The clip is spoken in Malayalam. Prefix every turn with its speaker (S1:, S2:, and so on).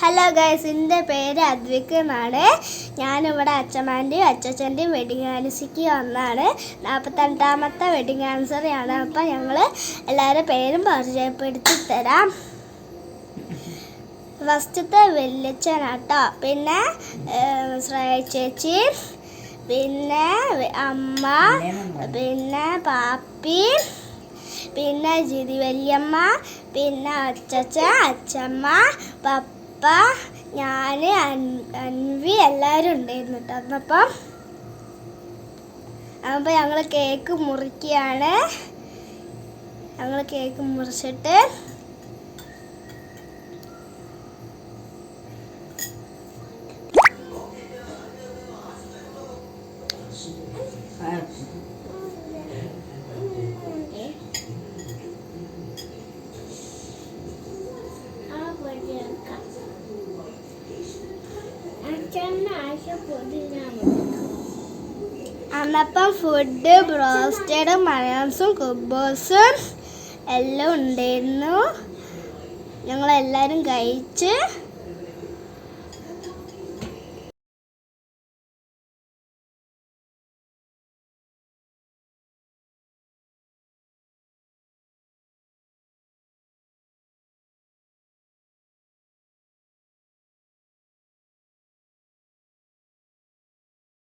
S1: ഹലോ ഗൈസ് എന്റെ പേര് അദ്വിക് എന്നാണ്. ഞാനിവിടെ അച്ഛമാന്റെയും അച്ഛച്ചന്റെയും വെഡിങ് ആനിവേഴ്സറിക്ക് വന്നാണ്. നാൽപ്പത്തെട്ടാമത്തെ വെഡിങ് ആനിവേഴ്സറി ആണ്. അപ്പം ഞങ്ങൾ എല്ലാവരുടെ പേരും പരിചയപ്പെടുത്തി തരാം. ഫസ്റ്റത്തെ വെല്ലച്ചനാട്ടോ പിന്നെ ശ്രേയ ചേച്ചി പിന്നെ അമ്മ പിന്നെ പാപ്പി പിന്നെ ജിതി വല്യമ്മ പിന്നെ അച്ചച്ച അച്ചമ്മ പപ്പ ഞാൻ അൻവി എല്ലാവരും ഉണ്ടായിരുന്നു കേട്ടോ അന്നപ്പം അപ്പോൾ ഞങ്ങൾ കേക്ക് മുറിക്കുകയാണ്. ഞങ്ങൾ കേക്ക് മുറിച്ചിട്ട് അന്നപ്പം ഫുഡ് ബ്രോസ്റ്റഡ് മലയാംസും കുബോസും എല്ലാം ഉണ്ടായിരുന്നു. ഞങ്ങളെല്ലാവരും കഴിച്ച്